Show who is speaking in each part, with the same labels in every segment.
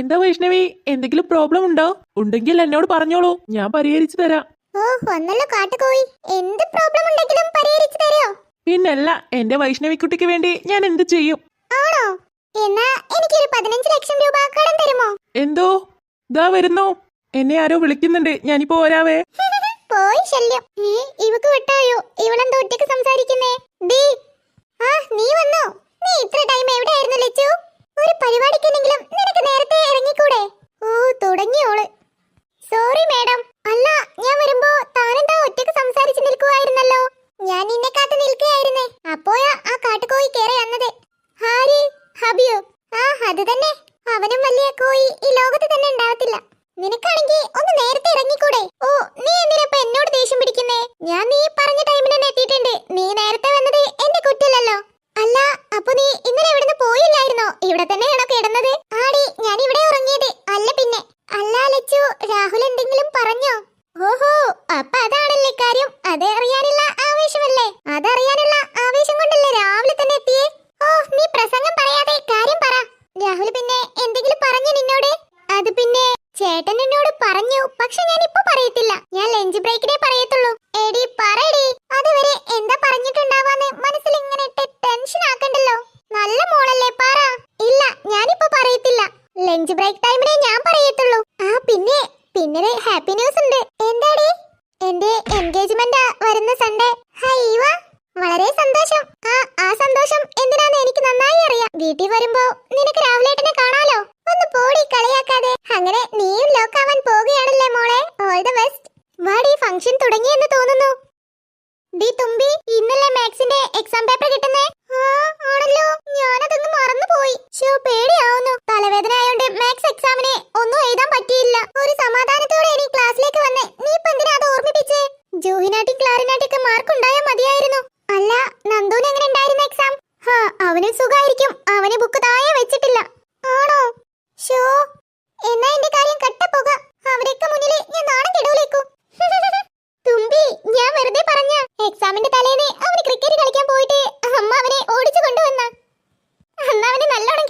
Speaker 1: എന്താ വൈഷ്ണവി? എന്തെങ്കിലും പ്രോബ്ലം ഉണ്ടോ? ഉണ്ടെങ്കിൽ എന്നോട് പറഞ്ഞോളൂ. ഞാൻ പരിഹരിച്ചു തരാം.
Speaker 2: ഓ കാട്ടുകോയി എന്ത് പ്രോബ്ലം ഉണ്ടെങ്കിലും പരിഹരിച്ചു തരോ?
Speaker 1: പിന്നല്ല എന്റെ വൈഷ്ണവിക്കുട്ടിക്ക് വേണ്ടി ഞാൻ എന്ത് ചെയ്യും?
Speaker 2: ആണോ? എന്നാ എനിക്കൊരു പതിനഞ്ച് ലക്ഷം രൂപ കടം തരുമോ?
Speaker 1: എന്തോ? ദാ വരുന്നു. എന്നെ ആരോ വിളിക്കുന്നുണ്ട്. ഞാനിപ്പോ വരാവേ.
Speaker 2: പോയി ശല്യം. ഇവക്ക് വിട്ടായോ? ഇവളെന്താ ഒറ്റയ്ക്ക് സംസാരിക്കുന്നേ ഡീ ആ നീ വന്നോ നീ ഇത്ര ടൈം എവിടെയായിരുന്നു ലച്ചു ഒരു പരിപാടിക്കെന്നെങ്കിലും നിനക്ക് നേരത്തെ ഇറങ്ങിക്കൂടെ ഓ തുടങ്ങിയോൾ സോറി മാഡം അല്ല ഞാൻ വരുമ്പോ താനെന്താ ഒറ്റയ്ക്ക് സംസാരിച്ച് നിൽക്കുവായിരുന്നല്ലോ ഞാൻ നിന്നെ കാത്ത് നിൽക്കുകയായിരുന്നേ അപ്പോയാ ആ കാട്ടുകോയി കേറി വന്നത് ഹാരി ഹബിയോ ആ അത് തന്നെ അവനും വലിയ കോയി ഈ ലോകത്ത് തന്നെ ഉണ്ടാവത്തില്ല നിനക്കാണെങ്കിൽ ഒന്ന് നേരത്തെ ഇറങ്ങിക്കൂടെ ഓ നീ എന്തിനാ ഇപ്പൊ എന്നോട് ദേഷ്യം പിടിക്കുന്നേ ഞാൻ നീ പറഞ്ഞ ടൈമിന് തന്നെ എത്തിയിട്ടുണ്ട് നീ നേരത്തെ വന്നത് എന്റെ കുറ്റല്ലല്ലോ അല്ല അപ്പൊ നീ ഇന്നലെ ഇവിടുന്ന് പോയില്ലായിരുന്നോ ഇവിടെ തന്നെയാണോ കിടന്നത് ആടി ഞാൻ ഇവിടെ ഉറങ്ങിയത് അല്ല പിന്നെ അല്ല ലച്ചു രാഹുൽ എന്തെങ്കിലും പറഞ്ഞോ ഓഹോ അപ്പൊ അതാണല്ലേ കാര്യം അത് അറിയാനുള്ള ആവേശമല്ലേ അതറിയാനുള്ള ആവേശം കൊണ്ടല്ലേ രാവിലെ തന്നെ എത്തിയേ ഓ നീ പ്രസംഗം പറയാതെ കാര്യം പറ രാഹുൽ പിന്നെ എന്തെങ്കിലും പറഞ്ഞു നിന്നോട് അത് പിന്നെ ചേട്ടൻ എന്നോട് പറഞ്ഞു പക്ഷെ ഞാൻ ഇപ്പൊ പറയത്തില്ല ഞാൻ ലഞ്ച് ബ്രേക്കിനെ പറയത്തുള്ളൂ എടി പറയടി അതുവരെ എന്താ പറഞ്ഞിട്ടുണ്ടാവാന്ന് മനസ്സിൽ ഇങ്ങനെ ഇട്ട് ടെൻഷൻ ആക്കണ്ടല്ലോ നല്ല മോളല്ലേ പറ ഇല്ല ഞാനിപ്പോ പറയത്തില്ല ലഞ്ച് ബ്രേക്ക് ടൈമിനെ ഞാൻ പറയത്തുള്ളൂ ആ പിന്നെ പിന്നെ ഒരു ഹാപ്പി ന്യൂസ് ഉണ്ട് എന്താടി എന്റെ എൻഗേജ്മെന്റ് വരുന്ന സൺഡേ ഹൈവ വളരെ സന്തോഷം ആ ആ സന്തോഷം എന്തിനാന്ന് എനിക്ക് നന്നായി അറിയാം വീട്ടിൽ വരുമ്പോ നിനക്ക് രാഹുലേട്ടനെ കാണാലോ ഒന്ന് പോടി കളിയാക്കാതെ അങ്ങനെ നീയും ലോക്കാവാൻ പോകുകയാണല്ലേ മോളെ ഓൾ ദ ബെസ്റ്റ് വാടി ഫംഗ്ഷൻ തുടങ്ങിയെന്ന് തോന്നുന്നു ഡി തുമ്പി ഇന്നലെ മാത്സിന്റെ എക്സാം പേപ്പർ കിട്ടുന്നേ ആ ആണല്ലോ ഞാനതൊന്ന് മറന്നുപോയി ഷോ പേടിയാവുന്നു തലവേദന ആയോണ്ട് മാത്സ് എക്സാമിന് ഒന്നും എഴുതാൻ പറ്റിയില്ല ഒരു സമാധാനത്തോടെ ഇനി ക്ലാസ്സിലേക്ക് വന്നേ നീ ഇപ്പൊ എന്തിനാ അത് ഓർമ്മിപ്പിച്ചേ ജൂഹിനാട്ടി ക്ലാരിനാട്ടിക്ക് മാർക്ക് ഉണ്ടായാൽ മതിയായിരുന്നു അല്ല നന്ദുന് എങ്ങനെ ഉണ്ടായിരുന്നു എക്സാം ഹാ അവന് സുഖായിരിക്കും അവന് ബുക്ക് താഴെ വെച്ചിട്ടില്ല ആണോ ഷോ എന്നാ എന്റെ കാര്യം കട്ടപ്പോക അവരൊക്കെ മുന്നിൽ ഞാൻ നാണം കെടൂലേക്കും തുമ്പി ഞാൻ വെറുതെ പറഞ്ഞ എക്സാമിന്റെ തലേന്ന് അവന് ക്രിക്കറ്റ് കളിക്കാൻ പോയിട്ട് അമ്മ അവനെ ഓടിച്ചു കൊണ്ടുവന്ന അന്ന് അവന് നല്ലോണം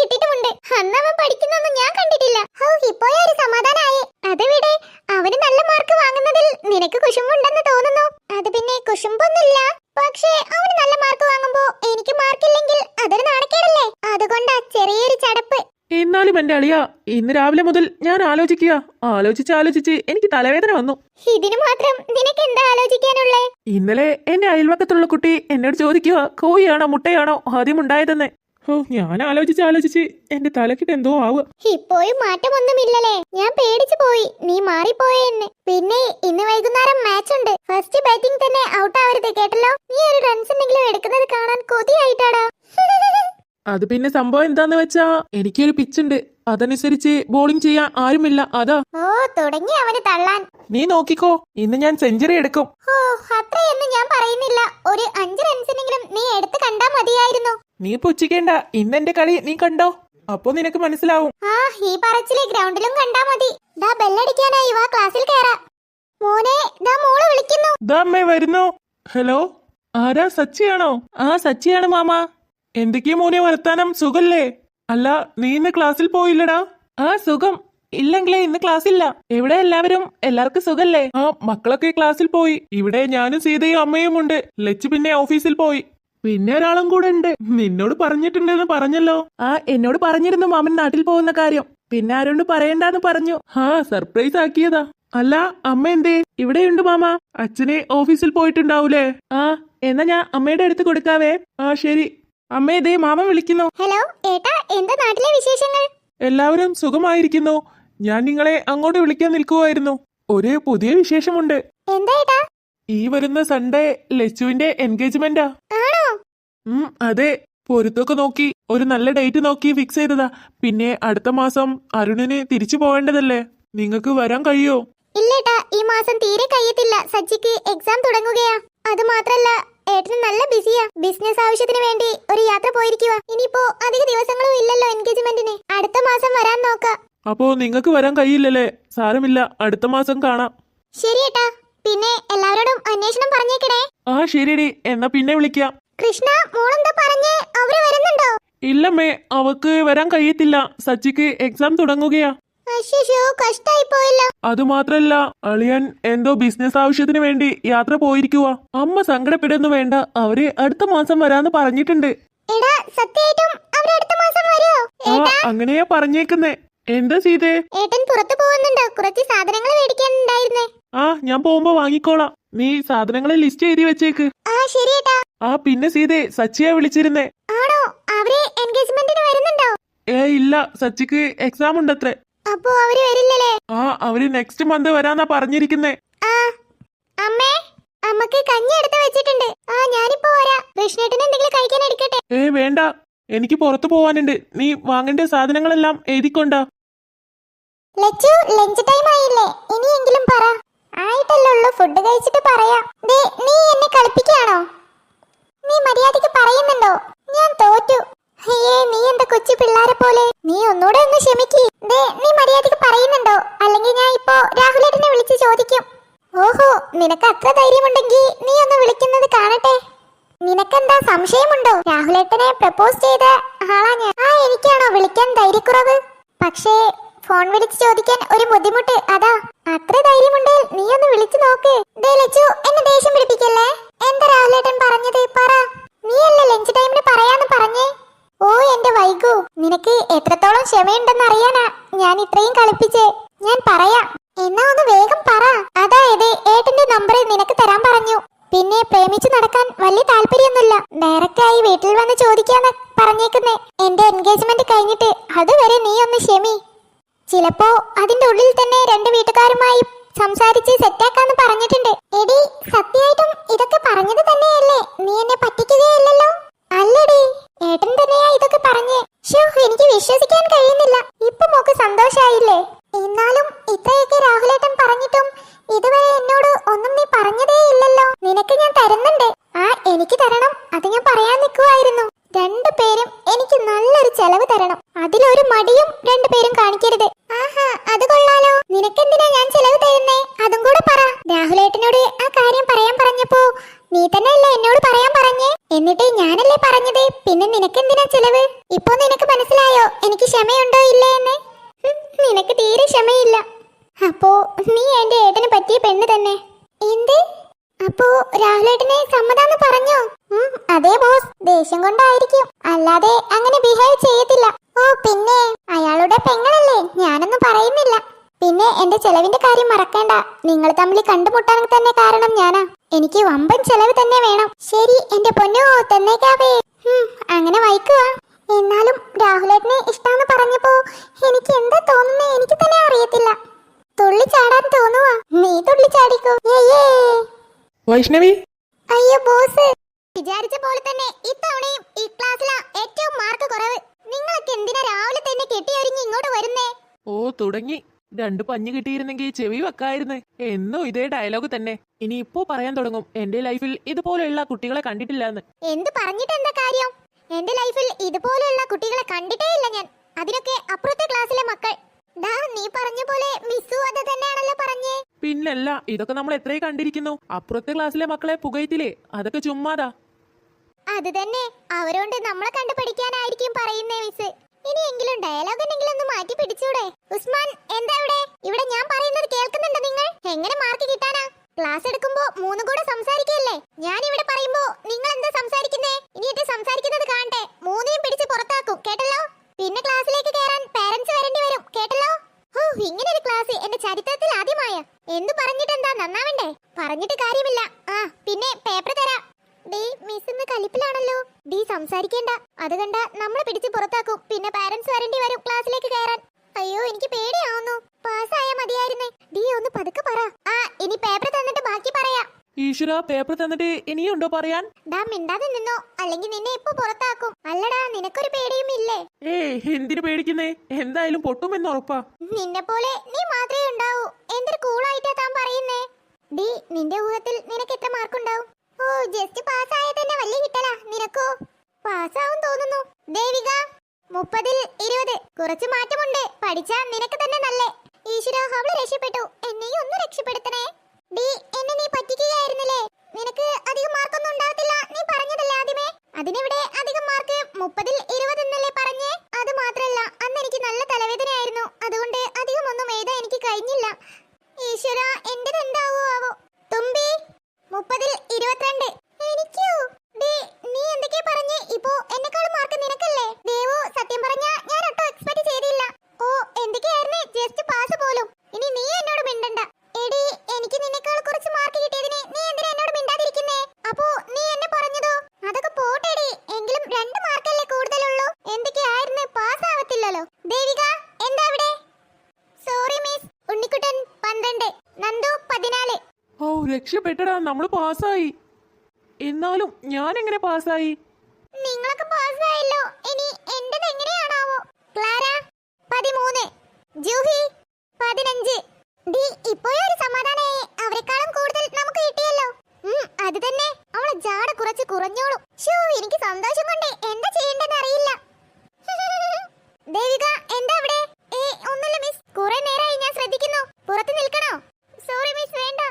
Speaker 2: കിട്ടിയിട്ടുമുണ്ട് അന്ന് അവൻ പഠിക്കുന്നൊന്നും ഞാൻ കണ്ടിട്ടില്ല. ഓ ഇപ്പോഴേ ഒരു സമാധാനായേ. അത് വിടെ അവന് നല്ല മാർക്ക് വാങ്ങുന്നതിൽ നിനക്ക് കുശുമ്പുണ്ടെന്ന് തോന്നുന്നു. അത് പിന്നെ കുശുമ്പൊന്നുമില്ല. പക്ഷേ അവന് നല്ല മാർക്ക് വാങ്ങുമ്പോ എനിക്ക് മാർക്കില്ലെങ്കിൽ അതൊരു നാണക്കേടല്ലേ? അതുകൊണ്ടാ ചെറിയൊരു ചടപ്പ്.
Speaker 1: എന്നാലും എന്റെ അളിയ ഇന്ന് രാവിലെ മുതൽ ഞാൻ ആലോചിക്കുക. ആലോചിച്ച് ആലോചിച്ച് എനിക്ക് തലവേദന വന്നു.
Speaker 2: ഇതിനു മാത്രം നിനക്ക് എന്താ ആലോചിക്കാനുള്ളേ?
Speaker 1: ഇന്നലെ എന്റെ അയൽവക്കത്തുള്ള കുട്ടി എന്നോട് ചോദിക്കുക കോഴിയാണോ മുട്ടയാണോ ആദ്യം ഉണ്ടായതെന്ന്. ഓ ഞാൻ ആലോചിച്ച് ആലോചിച്ച് എന്റെ തലക്കിട്ട് എന്തോ ആവുക.
Speaker 2: ഇപ്പോഴും മാറ്റമൊന്നുമില്ലല്ലേ? ഞാൻ പേടിച്ചു പോയി. നീ മാറിപ്പോയെന്ന് പിന്നെ ഇന്ന് വൈകുന്നേരം മാച്ച് ഉണ്ട്. ഫസ്റ്റ് ബാറ്റിംഗ് തന്നെ ഔട്ട് ആവരുത് കേട്ടല്ലോ? നീ ഒരു റൺസ് എന്തെങ്കിലും എടുക്കുന്നത് കാണാൻ കൊതിയായിട്ടാടാ.
Speaker 1: അത് പിന്നെ സംഭവം എന്താന്ന് വെച്ചാ എനിക്കൊരു പിച്ചുണ്ട്. അതനുസരിച്ച് ബോളിംഗ് ചെയ്യാൻ ആരുമില്ല. അതാ.
Speaker 2: ഓ തുടങ്ങി അവന് തള്ളാൻ.
Speaker 1: നീ നോക്കിക്കോ. ഇന്ന് ഞാൻ സെഞ്ചുറി എടുക്കും.
Speaker 2: ഓ അത്രയൊന്നും ഞാൻ പറയുന്നില്ല. ഒരു അഞ്ച് റൺസിനെങ്കിലും നീ എടുത്ത് കണ്ടാ മതിയായിരുന്നു.
Speaker 1: നീ പുച്ഛിക്കേണ്ട ഇന്ന് എന്റെ കളി നീ കണ്ടോ? അപ്പൊ നിനക്ക് മനസ്സിലാവും.
Speaker 2: ആ ഈ പറച്ചിലെ ഗ്രൗണ്ടിലും കണ്ടാ മതി. ദാ ബെല്ലടിക്കാനായി വാ ക്ലാസ്സിൽ കയറാ മോനെ ദാ മോൾ വിളിക്കുന്നു.
Speaker 1: ദാ അമ്മേ വരുന്നു. ഹലോ? ആരാ? സച്ചിയാണോ? ആ സച്ചിയാണ് മാമ. എന്തൊക്കെയാ മോനെ വർത്താനം? സുഖല്ലേ? അല്ല നീ ഇന്ന് ക്ലാസ്സിൽ പോയില്ലടാ? ആ സുഖം. ഇല്ലെങ്കിലേ ഇന്ന് ക്ലാസ് ഇല്ല എവിടെ എല്ലാവരും എല്ലാവർക്കും സുഖല്ലേ? ആ മക്കളൊക്കെ ക്ലാസ്സിൽ പോയി. ഇവിടെ ഞാനും സീതയും അമ്മയും ഉണ്ട്. ലച്ച് പിന്നെ ഓഫീസിൽ പോയി. പിന്നെ ഒരാളും കൂടെ ഉണ്ട്. നിന്നോട് പറഞ്ഞിട്ടുണ്ടെന്ന് പറഞ്ഞല്ലോ. ആ എന്നോട് പറഞ്ഞിരുന്നു മാമൻ നാട്ടിൽ പോകുന്ന കാര്യം. പിന്നെ ആരോണ്ട് പറയണ്ടെന്ന് പറഞ്ഞു. ആ സർപ്രൈസ് ആക്കിയതാ. അല്ല അമ്മ എന്തേ? ഇവിടെയുണ്ട് മാമ. അച്ഛനെ ഓഫീസിൽ പോയിട്ടുണ്ടാവൂലേ? ആ എന്നാ ഞാൻ അമ്മയുടെ അടുത്ത് കൊടുക്കാവേ. ആ ശരി. അമ്മേ ദേ മാമൻ വിളിക്കുന്നു.
Speaker 2: ഹലോ ഏട്ടാ എന്താ നാട്ടിലെ വിശേഷങ്ങൾ?
Speaker 1: എല്ലാവരും സുഖമായിരിക്കുന്നു. ഞാൻ നിങ്ങളെ അങ്ങോട്ട് വിളിക്കാൻ നിൽക്കുവായിരുന്നു. ഒരു പുതിയ വിശേഷമുണ്ട്.
Speaker 2: എന്താ ഏട്ടാ?
Speaker 1: ഈ വരുന്ന സൺഡേ ലച്ചുവിന്റെ എൻഗേജ്മെന്റാ
Speaker 2: ആണോ?
Speaker 1: ഉം അതെ. പൊരുത്തൊക്കെ നോക്കി ഒരു നല്ല ഡേറ്റ് നോക്കി ഫിക്സ് ചെയ്തതാ. പിന്നെ അടുത്ത മാസം അരുണിന് തിരിച്ചു പോവേണ്ടതല്ലേ നിങ്ങൾക്ക് വരാൻ കഴിയോ?
Speaker 2: ഇല്ലേട്ടാ ഈ മാസം തീരെ കഴിയത്തില്ല സജ്ജിക്ക് എക്സാം തുടങ്ങുകയാ അത് മാത്രല്ല ഏട്ടന് നല്ല ബിസിയാ ബിസിനസ് ആവശ്യത്തിന് വേണ്ടി ഒരു യാത്ര പോയിരിക്കുക ഇനിയിപ്പോ അധിക ദിവസങ്ങളും ഇല്ലല്ലോ എൻഗേജ്മെന്റിന് അടുത്ത മാസം വരാൻ നോക്കാം
Speaker 1: അപ്പോ നിങ്ങൾക്ക് വരാൻ കഴിയില്ലല്ലേ? സാരമില്ല. അടുത്ത മാസം കാണാം.
Speaker 2: ശരിയേട്ടാ. പിന്നെ എല്ലാവരോടും അന്വേഷണം പറഞ്ഞേക്കണേ.
Speaker 1: ആ ശരിയടി. എന്നാ പിന്നെ വിളിക്കാം.
Speaker 2: കൃഷ്ണ മോളെന്താ പറഞ്ഞേ? അവർ വരുന്നുണ്ടോ?
Speaker 1: ഇല്ലമ്മേ അവക്ക് വരാൻ കഴിയത്തില്ല. സച്ചിക്ക് എക്സാം തുടങ്ങുകയാ. അതുമാത്രല്ല അളിയൻ എന്തോ ബിസിനസ് ആവശ്യത്തിന് വേണ്ടി യാത്ര പോയിരിക്കുക അമ്മ സങ്കടപ്പെടുന്നു വേണ്ട. അവർ അടുത്ത മാസം വരാന്ന് പറഞ്ഞിട്ടുണ്ട്. അങ്ങനെയാ പറഞ്ഞേക്കുന്നേ. എന്താ ചെയ്തേ?
Speaker 2: ഏട്ടൻ പുറത്തു പോകുന്നുണ്ടോ? കുറച്ച് സാധനങ്ങൾ മേടിക്കാനുണ്ടായിരുന്നേ.
Speaker 1: ആ ഞാൻ പോകുമ്പോ വാങ്ങിക്കോളാം. നീ സാധനങ്ങളെ ലിസ്റ്റ് എഴുതി വെച്ചേക്ക്.
Speaker 2: ആ ശരി ഏട്ടാ.
Speaker 1: ആ പിന്നെ സീതേ സച്ചിയാ വിളിച്ചിരുന്നേ.
Speaker 2: ആണോ? അവർ എൻഗേജ്മെന്റിന് വരുന്നുണ്ടോ?
Speaker 1: ഏ ഇല്ല സച്ചിക്ക് എക്സാം ഉണ്ടത്രേ.
Speaker 2: അപ്പോ അവർ വരില്ലേ
Speaker 1: ആ അവർ നെക്സ്റ്റ് മന്ത് വരാന്നാ പറഞ്ഞിരിക്കുന്നേ.
Speaker 2: ആ അമ്മേ അമ്മയ്ക്ക് കഞ്ഞി എടുത്ത് വെച്ചിട്ടുണ്ട്. ആ ഞാനിപ്പോ വരാ. കൃഷ്ണേട്ടന് എന്തെങ്കിലും കഴിക്കാൻ എടുക്കട്ടെ?
Speaker 1: ഏ വേണ്ട. എനിക്ക് പുറത്തു പോവാനുണ്ട്. നീ വാങ്ങേണ്ട സാധനങ്ങളെല്ലാം എഴുതിക്കൊണ്ടാ.
Speaker 2: ലച്ചു ലഞ്ച് ടൈം ആയില്ലേ? ഇനിയെങ്കിലും പറ. ആയിട്ടല്ലേ ഉള്ളൂ ഫുഡ് കഴിച്ചിട്ട് പറയാം. ദേ നീ എന്നെ കളിപ്പിക്കുകയാണോ? നീ മര്യാദയ്ക്ക് പറയുന്നുണ്ടോ? ഞാൻ തോറ്റു. അയ്യേ നീ എന്താ കൊച്ചു പിള്ളാരെ പോലെ? നീ ഒന്നുകൂടെ ഒന്ന് ക്ഷമിക്ക്. ദേ നീ മര്യാദയ്ക്ക് പറയുന്നുണ്ടോ? അല്ലെങ്കിൽ ഞാൻ ഇപ്പോ രാഹുലേട്ടനെ വിളിച്ച് ചോദിക്കും. ഓഹോ നിനക്ക് അത്ര ധൈര്യമുണ്ടെങ്കിൽ നീ ഒന്ന് വിളിക്കുന്നത് കാണട്ടെ. നിനക്കെന്താ സംശയമുണ്ടോ? രാഹുലേട്ടനെ പ്രപ്പോസ് ചെയ്ത ആളാ ഞാൻ. ആ എനിക്കാണോ വിളിക്കാൻ ധൈര്യക്കുറവ്? പക്ഷേ ഫോൺ വിളിച്ച് ചോദിക്കാൻ ഒരു ബുദ്ധിമുട്ട്. അതാ. അത്ര ധൈര്യമുണ്ട്. നീ ഒന്ന് വിളിച്ചു നോക്ക്. ലച്ചു എന്നെ ദേഷ്യം പിടിപ്പിക്കല്ലേ? എന്താ രാഹുലേട്ടൻ പറഞ്ഞത്? പറ. നീ നീയല്ലേ ലഞ്ച് ടൈമിന് പറയാന്ന് പറഞ്ഞേ? ഓ എന്റെ വൈകു നിനക്ക് എത്രത്തോളം ക്ഷമയുണ്ടെന്ന് അറിയാനാ ഞാൻ ഇത്രയും കളിപ്പിച്ചേ. ഞാൻ പറയാം. എന്നാ ഒന്ന് വേഗം പറ. അതായത് ഏട്ടന്റെ നമ്പർ നിനക്ക് തരാൻ പറഞ്ഞു. പിന്നെ പ്രേമിച്ചു നടക്കാൻ വലിയ താല്പര്യമൊന്നുമില്ല. ഡയറക്റ്റ് ആയി വീട്ടിൽ വന്ന് ചോദിക്കാന്ന് പറഞ്ഞേക്കുന്നേ. എന്റെ എൻഗേജ്മെന്റ് കഴിഞ്ഞിട്ട് അതുവരെ നീ ഒന്ന് ക്ഷമി. ചിലപ്പോ അതിന്റെ ഉള്ളിൽ തന്നെ രണ്ട് വീട്ടുകാരുമായി സംസാരിച്ച് സെറ്റാക്കാന്ന് പറഞ്ഞിട്ടുണ്ട്. എടി സത്യമായിട്ടും ഇതൊക്കെ പറഞ്ഞത് തന്നെയല്ലേ? നീ എന്നെ പറ്റിക്കുകയല്ലല്ലോ? അല്ലടി ഏട്ടൻ തന്നെയാ ഇതൊക്കെ പറഞ്ഞേ. ഷോ എനിക്ക് വിശ്വസിക്കാൻ കഴിയുന്നില്ല. ഇപ്പൊ മോക്ക് സന്തോഷായില്ലേ? എന്നാലും ഇത്രയൊക്കെ രാഹുലേട്ടൻ പറഞ്ഞിട്ടും ഇതുവരെ എന്നോട് ഒന്നും നീ പറഞ്ഞതേ ഇല്ലല്ലോ. നിനക്ക് ഞാൻ തരുന്നുണ്ട്. ആ എനിക്ക് തരണം. അത് ഞാൻ പറയാൻ നിൽക്കുമായിരുന്നു രണ്ടു പേരും ചെലവ് തരണം. അതിലൊരു മടിയും രണ്ടുപേരും കാണിക്കരുത്. ആഹാ അത് കൊള്ളാലോ. നിനക്കെന്തിനാ ഞാൻ ചെലവ് തരുന്നേ അതും കൂടെ പറ രാഹുലേട്ടനോട് ആ കാര്യം പറയാൻ പറഞ്ഞപ്പോ നീ തന്നെയല്ലേ എന്നോട് പറയാൻ പറഞ്ഞേ എന്നിട്ട് ഞാനല്ലേ പറഞ്ഞത് പിന്നെ നിനക്കെന്തിനാ ചെലവ് ഇപ്പൊ നിനക്ക് മനസ്സിലായോ എനിക്ക് ക്ഷമയുണ്ടോ ഇല്ലേ എന്ന് ഹും, നിനക്ക് തീരെ ക്ഷമയില്ല അപ്പോ നീ എന്റെ ഏട്ടന് പറ്റിയ പെണ്ണ് തന്നെ എന്ത് അപ്പോ രാഹുലേട്ടനെ സമ്മതാന്ന് പറഞ്ഞോ ഉം, അതെ ബോസ് ദേഷ്യം കൊണ്ടായിരിക്കും അല്ലാതെ അങ്ങനെ ബിഹേവ് ചെയ്യത്തില്ല ഓ പിന്നെ അയാളുടെ പെങ്ങളല്ലേ? ഞാനൊന്നും പറയുന്നില്ല. പിന്നെ എന്റെ ചെലവിന്റെ കാര്യം മറക്കേണ്ട. നിങ്ങൾ തമ്മിൽ കണ്ടുമുട്ടാൻ തന്നെ കാരണം ഞാനാ. എനിക്ക് വമ്പൻ ചെലവ് തന്നെ വേണം. ശരി എന്റെ പൊന്നോ തന്നേക്കാവേ. അങ്ങനെ വായിക്കുക എന്നാലും രാഹുലേട്ടനെ ഇഷ്ടാന്ന് പറഞ്ഞപ്പോ എനിക്ക് എന്താ തോന്നുന്നേ എനിക്ക് തന്നെ അറിയത്തില്ല. തുള്ളി ചാടാൻ തോന്നുവാ. നീ തുള്ളി ചാടിക്കോ.
Speaker 1: വൈഷ്ണവി?
Speaker 2: അയ്യോ ബോസ്. വിചാരിച്ച പോലെ തന്നെ ഇത്തവണയും ഈ ക്ലാസ്സിലാ ഏറ്റവും മാർക്ക് കുറവ്. നിങ്ങളൊക്കെ എന്തിനാ രാവിലെ തന്നെ കെട്ടിയൊരുങ്ങി ഇങ്ങോട്ട് വരുന്നേ?
Speaker 1: ഓ തുടങ്ങി. രണ്ട് പഞ്ഞ് കിട്ടിയിരുന്നെങ്കിൽ ചെവി വെക്കായിരുന്നു. എന്നും ഇതേ ഡയലോഗ് തന്നെ. ഇനി ഇപ്പോ പറയാൻ തുടങ്ങും. എന്റെ ലൈഫിൽ ഇതുപോലെയുള്ള കുട്ടികളെ കണ്ടിട്ടില്ലെന്ന്.
Speaker 2: എന്ത് പറഞ്ഞിട്ട് എന്താ കാര്യം? എന്റെ ലൈഫിൽ ഇതുപോലെയുള്ള കുട്ടികളെ കണ്ടിട്ടേ ഇല്ല ഞാൻ. അതിനൊക്കെ അപ്പുറത്തെ ക്ലാസ്സിലെ മക്കൾ. ദാ നീ പറഞ്ഞ പോലെ മിസ്സു അത് തന്നെയാണല്ലോ പറഞ്ഞേ.
Speaker 1: പിന്നല്ല ഇതൊക്കെ നമ്മൾ എത്രയും കണ്ടിരിക്കുന്നു? അപ്പുറത്തെ ക്ലാസ്സിലെ മക്കളെ പുകയത്തില്ലേ അതൊക്കെ ചുമ്മാതാ.
Speaker 2: അത് തന്നെ അവരോണ്ട് നമ്മളെ കണ്ടു പഠിക്കാനായിരിക്കും പറയുന്നേ മിസ് ഇനിയെങ്കിലും ഡയലോഗ് എന്തെങ്കിലും ഒന്ന് മാറ്റി പിടിച്ചൂടെ? ഉസ്മാൻ എന്താ ഇവിടെ ഇവിടെ ഞാൻ പറയുന്നത് കേൾക്കുന്നുണ്ടോ നിങ്ങൾ എങ്ങനെ മാർക്ക് കിട്ടാനാ ക്ലാസ് എടുക്കുമ്പോ മൂന്നും കൂടെ സംസാരിക്കല്ലേ ഞാൻ ഇവിടെ പറയുമ്പോ നിങ്ങൾ എന്താ സംസാരിക്കുന്നേ ഇനിയിട്ട് സംസാരിക്കുന്നത് കാണട്ടെ മൂന്നിനും പിടിച്ച് പുറത്താക്കും കേട്ടല്ലോ പിന്നെ ക്ലാസ്സിലേക്ക് കയറാൻ പാരന്റ്സ് വരേണ്ടി വരും കേട്ടല്ലോ ഹോ ഇങ്ങനെ ഒരു ക്ലാസ് എന്റെ ചരിത്രത്തിൽ ആദ്യമായ എന്തു പറഞ്ഞിട്ടെന്താ നന്നാവണ്ടേ പറഞ്ഞിട്ട് കാര്യമില്ല ആ പിന്നെ പേപ്പർ തരാം ഡീ മിസ് ഇന്ന് കലിപ്പിലാണല്ലോ ഡീ സംസാരിക്കേണ്ട അത് കണ്ട നമ്മളെ പിടിച്ച് പുറത്താക്കും പിന്നെ പാരന്റ്സ് വരേണ്ടി വരും ക്ലാസ്സിലേക്ക് കയറാൻ അയ്യോ എനിക്ക് പേടിയാവുന്നു പാസ്സായ മതിയായിരുന്നേ ഡീ ഒന്ന് പതുക്കെ പറ ആ ഇനി പേപ്പർ തന്നിട്ട് ബാക്കി പറയാ
Speaker 1: ഈശ്വര പേപ്പർ തന്നിട്ട് ഇനിയുണ്ടോ പറയാൻ?
Speaker 2: ഡാ മിണ്ടാതെ നിന്നോ. അല്ലെങ്കിൽ നിന്നെ ഇപ്പൊ പുറത്താക്കും. അല്ലടാ നിനക്കൊരു പേടിയും ഇല്ലേ
Speaker 1: ഏ എന്തിനു പേടിക്കുന്നേ? എന്തായാലും പൊട്ടുമെന്ന് ഉറപ്പാ.
Speaker 2: നിന്നെ പോലെ നീ മാത്രമേ ഉണ്ടാവൂ. എന്തൊരു കൂളായിട്ടാ താൻ പറയുന്നേ? ഡി നിന്റെ ഊഹത്തിൽ നിനക്ക് എത്ര മാർക്ക് ഉണ്ടാവും? ഓ ജസ്റ്റ് പാസ്സായ തന്നെ വലിയ കിട്ടലാ. നിനക്കോ? പാസ്സാവും തോന്നുന്നു. ദേവിക മുപ്പതിൽ ഇരുപത്. കുറച്ച് മാറ്റമുണ്ട്. പഠിച്ചാ നിനക്ക് തന്നെ നല്ലേ. ഈശ്വര അവൾ രക്ഷപ്പെട്ടു. എന്നെയും ഒന്ന് രക്ഷപ്പെടുത്തണേ ഡി എന്നെ നീ പറ്റിക്കുകയായിരുന്നില്ലേ നിനക്ക് അധികം മാർക്കൊന്നും ഉണ്ടാകത്തില്ല നീ പറഞ്ഞതല്ലേ ആദ്യമേ അതിനെവിടെ അധികം മാർക്ക് മുപ്പതിൽ ഇരുപത് എന്നല്ലേ
Speaker 1: രക്ഷപ്പെട്ടടാ നമ്മൾ പാസ്സായി. എന്നാലും ഞാൻ എങ്ങനെ പാസ്സായി?
Speaker 2: നിങ്ങളൊക്കെ പാസ്സായല്ലോ. ഇനി എന്റേത് എങ്ങനെയാണാവോ? ക്ലാര? പതിമൂന്ന്. ജൂഹി? പതിനഞ്ച്. ഡി ഇപ്പോഴും ഒരു സമാധാനമായി അവരെക്കാളും കൂടുതൽ നമുക്ക് കിട്ടിയല്ലോ. അത് തന്നെ. അവളെ ജാട കുറച്ച് കുറഞ്ഞോളും. ഷോ എനിക്ക് സന്തോഷം കൊണ്ട് എന്താ ചെയ്യേണ്ടെന്ന് അറിയില്ല. ദേവിക എന്താ അവിടെ ഏ ഒന്നുമില്ല മിസ് കുറെ നേരമായി ഞാൻ ശ്രദ്ധിക്കുന്നു പുറത്ത് നിൽക്കണോ സോറി മിസ് വേണ്ട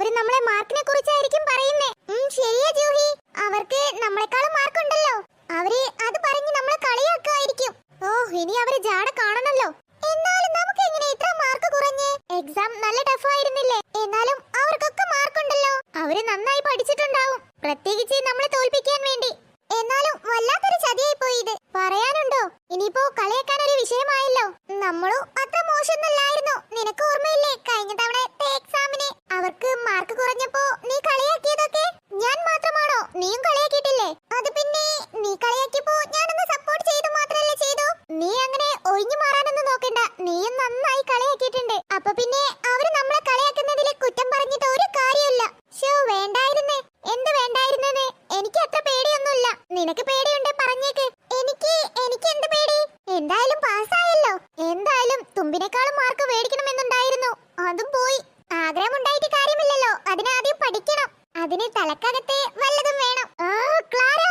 Speaker 2: അവർ നമ്മളെ മാർക്കിനെ കുറിച്ചായിരിക്കും പറയുന്നേ. ശരിയാ ജൂഹി. അവർക്ക് നമ്മളെക്കാളും മാർക്കുണ്ടല്ലോ. അവർ അത് പറഞ്ഞ് നമ്മളെ കളിയാക്കുമായിരിക്കും ഓ ഇനി അവർ ജാട കാണണല്ലോ. എന്നാലും നമുക്ക് എങ്ങനെ ഇത്ര മാർക്ക് കുറഞ്ഞേ? എക്സാം നല്ല ടഫ് ആയിരുന്നില്ലേ? എന്നാലും അവർക്കൊക്കെ മാർക്കുണ്ടല്ലോ. അവർ നന്നായി പഠിച്ചിട്ടുണ്ടാവും. പ്രത്യേകിച്ച് നമ്മളെ തോൽപ്പിക്കാൻ വേണ്ടി. എന്നാലും വല്ലാത്തൊരു ചതിയായി പോയി ഇത്. പറയാനുണ്ടോ? ഇനിയിപ്പോ കളിയാക്കാൻ ഒരു വിഷയമായല്ലോ. നമ്മളും അത്ര മോശമൊന്നല്ലായിരുന്നു നിനക്ക് ഓർമ്മയില്ലേ കഴിഞ്ഞ തവണത്തെ എക്സാമിന് അവർക്ക് മാർക്ക് കുറഞ്ഞപ്പോ നീ കളിയാക്കിയതൊക്കെ ഞാൻ മാത്രമാണോ നീയും കളിയാക്കിയിട്ടില്ലേ അത് പിന്നെ നീ കളിയാക്കിയപ്പോ ഞാനൊന്ന് സപ്പോർട്ട് ചെയ്തു മാത്രമല്ലേ ചെയ്തു നീ അങ്ങനെ ഒഴിഞ്ഞു മാറാനൊന്നും നോക്കണ്ട നീയും നന്നായി കളിയാക്കിയിട്ടുണ്ട് അപ്പൊ പിന്നെ അവർ നമ്മളെ കളിയാക്കുന്നതിൽ കുറ്റം പറഞ്ഞിട്ട് ഒരു കാര്യമില്ല ഷോ വേണ്ടായിരുന്നേ എന്ത് വേണ്ടായിരുന്നെന്ന് എനിക്ക് അത്ര പേടിയൊന്നുമില്ല നിനക്ക് പേടിയുണ്ടേ പറഞ്ഞേക്ക് എനിക്ക് എനിക്ക് എന്ത് പേടി എന്തായാലും പാസ്സായല്ലോ എന്തായാലും തുമ്പിനേക്കാളും മാർക്ക് മേടിക്കണമെന്നുണ്ടായിരുന്നു അതും പോയി ആഗ്രഹമുണ്ടായിട്ട് കാര്യമില്ലല്ലോ അതിനാദ്യം പഠിക്കണം അതിന് തലക്കകത്തെ വല്ലതും വേണം ആ ക്ലാര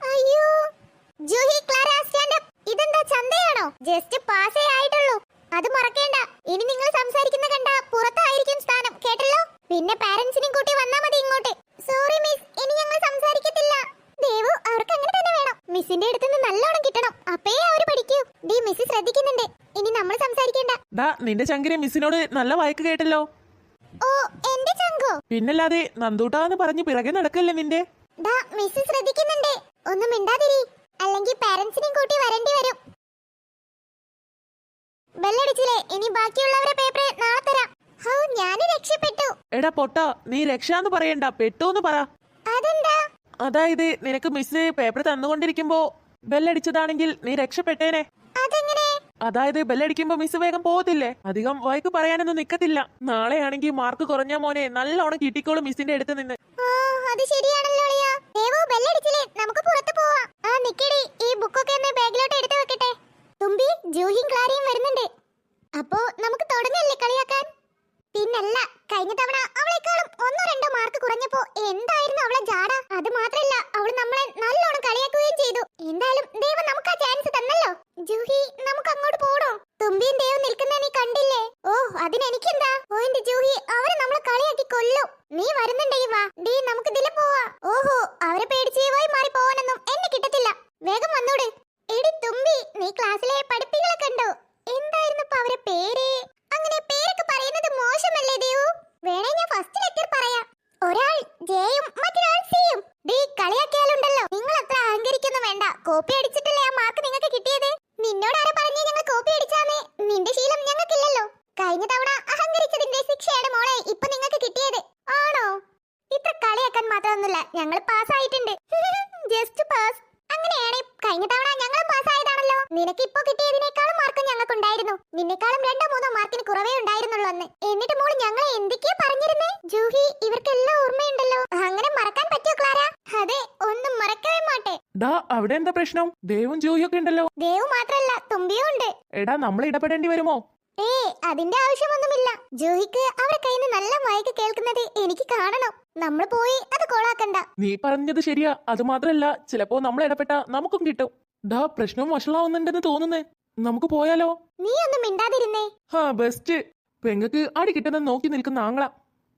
Speaker 2: അയ്യോ ജൂഹി ക്ലാര സ്റ്റാൻഡ് അപ്പ് ഇതെന്താ ചന്തയാണോ ജസ്റ്റ് പാസേ ആയിട്ടുള്ളൂ അത് മറക്കേണ്ട ഇനി നിങ്ങൾ സംസാരിക്കുന്ന കണ്ട പുറത്തായിരിക്കും സ്ഥാനം കേട്ടല്ലോ പിന്നെ പാരന്റ്സിനെയും കൂട്ടി വന്നാ മതി ഇങ്ങോട്ട് സോറി മിസ് ഇനി ഞങ്ങൾ സംസാരിക്കത്തില്ല ദേവു അവർക്ക് അങ്ങനെ തന്നെ വേണം മിസ്സിന്റെ അടുത്ത് നിന്ന് നല്ലോണം കിട്ടണം. അപ്പേ അവർ പഠിക്കൂ ഡി മിസ് ശ്രദ്ധിക്കുന്നുണ്ട്. ഇനി നമ്മൾ സംസാരിക്കണ്ട.
Speaker 1: ദാ നിന്റെ ചങ്കിനെ മിസ്സിനോട് നല്ല വായിക്ക് കേട്ടല്ലോ.
Speaker 2: ഓ എന്റെ ചങ്കോ?
Speaker 1: പിന്നല്ലാതെ നന്ദൂട്ടാന്ന് പറഞ്ഞ് പിറകെ നടക്കല്ലേ നിന്റെ?
Speaker 2: ദാ മിസ് ശ്രദ്ധിക്കുന്നുണ്ട്. ഒന്നും മിണ്ടാതിരി. അല്ലെങ്കിൽ പാരന്റ്സിനെയും കൂട്ടി വരേണ്ടി വരും. ബെല്ലടിച്ചില്ലേ? ഇനി ബാക്കിയുള്ളവരെ പേപ്പർ നാളെ തരാം. ഹൗ ഞാൻ രക്ഷപ്പെട്ടു.
Speaker 1: എടാ പൊട്ട നീ രക്ഷാന്ന് പറയണ്ട. പെട്ടോന്ന് പറ.
Speaker 2: അതെന്താ?
Speaker 1: അതായത് നിനക്ക് മിസ് പേപ്പർ തന്നുകൊണ്ടിരിക്കുമ്പോ ബെല്ലടിച്ചതാണെങ്കിൽ നീ രക്ഷപ്പെട്ടേനെ. അതായത് ബെല്ലടിക്കുമ്പോ മിസ് വേഗം പോകത്തില്ലേ? അധികം വൈക്ക് പറയാനൊന്നും നിക്കത്തില്ല. നാളെയാണെങ്കിൽ മാർക്ക് കുറഞ്ഞ മോനെ നല്ലോണം കിട്ടിക്കോളും മിസ്സിന്റെ അടുത്ത് നിന്ന്.
Speaker 2: ആ അത് ശരിയാണല്ലോ അളിയ. ദേവു ബെല്ലടിച്ചില്ലേ? നമുക്ക് പുറത്ത് പോവാം. ആ നിക്കടി. ഈ ബുക്കൊക്കെ ഒന്ന് ബാഗിലോട്ട് എടുത്തു വെക്കട്ടെ. തുമ്പി ജൂഹിയും ക്ലാരയും വരുന്നുണ്ട്. അപ്പോ നമുക്ക് തുടങ്ങല്ലേ കളിയാക്കാൻ? പിന്നല്ല കഴിഞ്ഞ തവണ അവളെക്കാളും ഒന്നോ രണ്ടോ മാർക്ക് കുറഞ്ഞപ്പോ എന്തായിരുന്നു അവളെ ജാട അത് മാത്രല്ല അവൾ നമ്മളെ നല്ലോണം കളിയാക്കുകയും ചെയ്തു. എന്തായാലും ദൈവം നമുക്ക് ആ ചാൻസ് തന്നല്ലോ. ജൂഹി നമുക്ക് അങ്ങോട്ട് പോണോ? തുമ്പിയും ദൈവം നിൽക്കുന്ന നീ കണ്ടില്ലേ? ഓ അതിനെനിക്കെന്താ? ഓ എന്റെ ജൂഹി അവരെ നമ്മളെ കളിയാക്കി കൊല്ലും നീ വരുന്നുണ്ടെങ്കിൽ വാ ഡീ നമുക്ക് ഇതിലെ പോവാ ഓഹോ അവരെ പേടിച്ച് വഴി മാറി പോവാനൊന്നും എന്നെ കിട്ടത്തില്ല വേഗം വന്നൂടെ എടി തുമ്പി നീ ക്ലാസ്സിലെ പഠിപ്പികളെ കണ്ടോ എന്തായിരുന്നു ഇപ്പൊ അവരെ പേര് അങ്ങനെ പേരൊക്കെ പറയുന്നത് മോശമല്ലേ ദേവു വേണേ ഞാൻ ഫസ്റ്റ് ലെറ്റർ പറയാം ഒരാൾ ജെയും മറ്റൊരാൾ സിയും ഡീ കളിയാക്കിയാലുണ്ടല്ലോ നിങ്ങൾ അത്ര അഹങ്കരിക്കൊന്നും വേണ്ട കോപ്പി അടിച്ചിട്ടല്ലേ ആ മാർക്ക് നിങ്ങൾക്ക് കിട്ടിയത് നിന്നോട് ആരാ പറഞ്ഞേ ഞങ്ങൾ കോപ്പി അടിച്ചാന്ന് നിന്റെ ശീലം ഞങ്ങൾക്കില്ലല്ലോ കഴിഞ്ഞ തവണ അഹങ്കരിച്ചതിന്റെ ശിക്ഷയാണ് മോളെ ഇപ്പൊ നിങ്ങൾക്ക് കിട്ടിയത് ആണോ ഇത്ര കളിയാക്കാൻ മാത്രമൊന്നുമില്ല ഞങ്ങൾ പാസ്സായിട്ടുണ്ട് ജസ്റ്റ് പാസ് അങ്ങനെയാണ് കഴിഞ്ഞ തവണ ഞങ്ങൾ പാസ്സായതാണല്ലോ നിനക്ക് ഇപ്പോ കിട്ടിയതിനേക്കാളും മാർക്ക് ഞങ്ങൾക്കുണ്ടായിരുന്നു നിന്നെക്കാളും രണ്ടോ മൂന്നോ മാർക്കിന് കുറവേ ഉണ്ടായിരുന്നുള്ളൂ അന്ന് എന്നിട്ട് മോൾ ഞങ്ങളെ എന്തൊക്കെയാ പറഞ്ഞിരുന്നേ ജൂഹി ഇവർക്കെല്ലാം ഓർമ്മയുണ്ടല്ലോ അങ്ങനെ മറക്കാൻ പറ്റുമോ ക്ലാര അതെ ഒന്നും മറക്കവേ മാട്ടെ
Speaker 1: ഡാ അവിടെ എന്താ പ്രശ്നം? ദേവും ജോയിയൊക്കെ ഉണ്ടല്ലോ.
Speaker 2: ദേവ് മാത്രല്ല തുമ്പിയും ഉണ്ട്.
Speaker 1: എടാ നമ്മൾ ഇടപെടേണ്ടി വരുമോ?
Speaker 2: ഏ അതിന്റെ ആവശ്യമൊന്നുമില്ല. ജോഹിക്ക് അവരെ കയ്യിൽ നിന്ന് നല്ല മയക്ക് കേൾക്കുന്നത് എനിക്ക് കാണണം. നമ്മൾ പോയി അത് കൊളാക്കണ്ട.
Speaker 1: നീ പറഞ്ഞത് ശരിയാ. അത് മാത്രല്ല ചിലപ്പോ നമ്മൾ ഇടപെട്ട നമുക്കും കിട്ടും. ഡാ പ്രശ്നം വഷളാവുന്നുണ്ടെന്ന് തോന്നുന്നേ. നമുക്ക് പോയാലോ?
Speaker 2: നീ ഒന്നും മിണ്ടാതിരുന്നേ.
Speaker 1: ഹാ ബെസ്റ്റ്. പെങ്ങക്ക് അടി കിട്ടുന്നത് നോക്കി നിൽക്കുന്ന ആങ്ങള.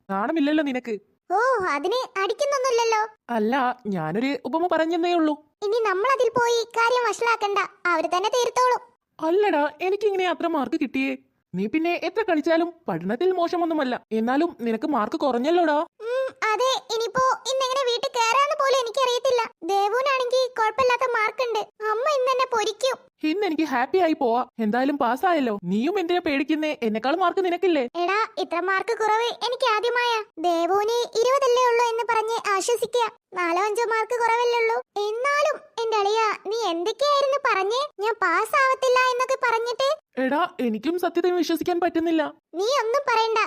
Speaker 1: കാണമില്ലല്ലോ നിനക്ക്.
Speaker 2: ഓ അതിന് അടിക്കുന്നൊന്നുമില്ലല്ലോ.
Speaker 1: അല്ല ഞാനൊരു ഉപമ പറഞ്ഞെന്നേ ഉള്ളൂ.
Speaker 2: ഇനി നമ്മൾ അതിൽ പോയി കാര്യം വഷളാക്കണ്ട. അവർ തന്നെ തീർത്തോളും.
Speaker 1: അല്ലടാ എനിക്ക് ഇങ്ങനെ അത്ര മാർക്ക് കിട്ടിയേ. നീ പിന്നെ എത്ര കളിച്ചാലും പഠനത്തിൽ മോശമൊന്നുമല്ല. എന്നാലും നിനക്ക് മാർക്ക് കുറഞ്ഞല്ലോടാ.
Speaker 2: അതെ ഇനിയിപ്പോ ഇന്നെങ്ങനെ വീട്ടിൽ കയറാന്ന് പോലും എനിക്കറിയത്തില്ല. ദേവുനാണെങ്കിൽ കുഴപ്പമില്ലാത്ത മാർക്കുണ്ട്. അമ്മ ഇന്ന് എന്നെ പൊരിക്കും.
Speaker 1: ഇന്ന് എനിക്ക് ഹാപ്പി ആയി പോവാ. എന്തായാലും പാസ്സായല്ലോ. നീയും എന്തിനാ പേടിക്കുന്നേ? എന്നെക്കാൾ മാർക്ക് നിനക്കില്ലേ?
Speaker 2: എടാ ഇത്ര മാർക്ക് കുറവ് എനിക്ക് ആദ്യമായ. ദേവൂനെ ഇരുപതല്ലേ ഉള്ളൂ എന്ന് പറഞ്ഞ് ആശ്വസിക്കുക നാലോ അഞ്ചോ മാർക്ക് കുറവല്ലേ ഉള്ളൂ. എന്നാലും എന്റെ അളിയ നീ എന്തൊക്കെയായിരുന്നു പറഞ്ഞേ? ഞാൻ പാസ്സാവത്തില്ല എന്നൊക്കെ പറഞ്ഞിട്ട്?
Speaker 1: എടാ എനിക്കും സത്യത്തിൽ വിശ്വസിക്കാൻ പറ്റുന്നില്ല.
Speaker 2: നീ ഒന്നും പറയണ്ട.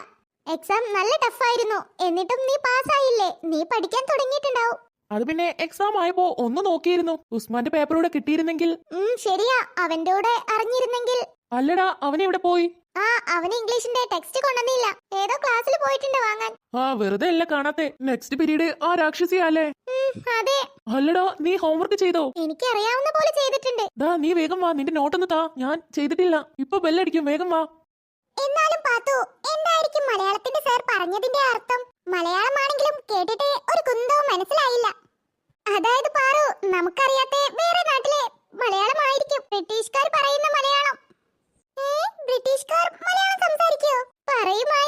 Speaker 2: എക്സാം നല്ല ടഫ് ആയിരുന്നു. എന്നിട്ടും നീ പാസ്സായില്ലേ നീ പഠിക്കാൻ തുടങ്ങിയിട്ടുണ്ടാവും.
Speaker 1: അത് പിന്നെ എക്സാം ആയപ്പോ ഒന്ന് നോക്കിയിരുന്നു. ഉസ്മാന്റെ പേപ്പർ കൂടെ കിട്ടിയിരുന്നെങ്കിൽ.
Speaker 2: ഉം, ശരിയാ. അവന്റെ കൂടെ അറിഞ്ഞിരുന്നെങ്കിൽ.
Speaker 1: അല്ലടാ അവൻ എവിടെ പോയി?
Speaker 2: ആ അവന് ഇംഗ്ലീഷിന്റെ ടെക്സ്റ്റ് കൊണ്ടുവന്നില്ല. ഏതോ ക്ലാസ്സിൽ പോയിട്ടുണ്ട് വാങ്ങാൻ.
Speaker 1: ആ വെറുതെ അല്ല കാണാത്തെ. നെക്സ്റ്റ് പീരീഡ് ആ രാക്ഷസിയാലേ
Speaker 2: ഉം, അതെ.
Speaker 1: അല്ലടാ നീ ഹോംവർക്ക് ചെയ്തോ?
Speaker 2: എനിക്ക് അറിയാവുന്ന പോലെ ചെയ്തിട്ടുണ്ട്.
Speaker 1: ദാ നീ വേഗം വാ. നിന്റെ നോട്ടൊന്ന് താ. ഞാൻ ചെയ്തിട്ടില്ല. ഇപ്പൊ ബെല്ലടിക്കും വേഗം വാ.
Speaker 2: എന്നാലും പാത്തു എന്തായിരിക്കും മലയാളത്തിന്റെ സാർ പറഞ്ഞതിന്റെ അർത്ഥം? മലയാളമാണെങ്കിലും കേട്ടിട്ട് ഒരു കുന്തവും മനസ്സിലായില്ല. അതായത് പാറു നമുക്കറിയാത്ത വേറെ നാട്ടിലെ മലയാളമായിരിക്കും ബ്രിട്ടീഷുകാർ പറയുന്ന മലയാളം. ബ്രിട്ടീഷുകാർ മലയാളം സംസാരിക്കോ? പറയുമായി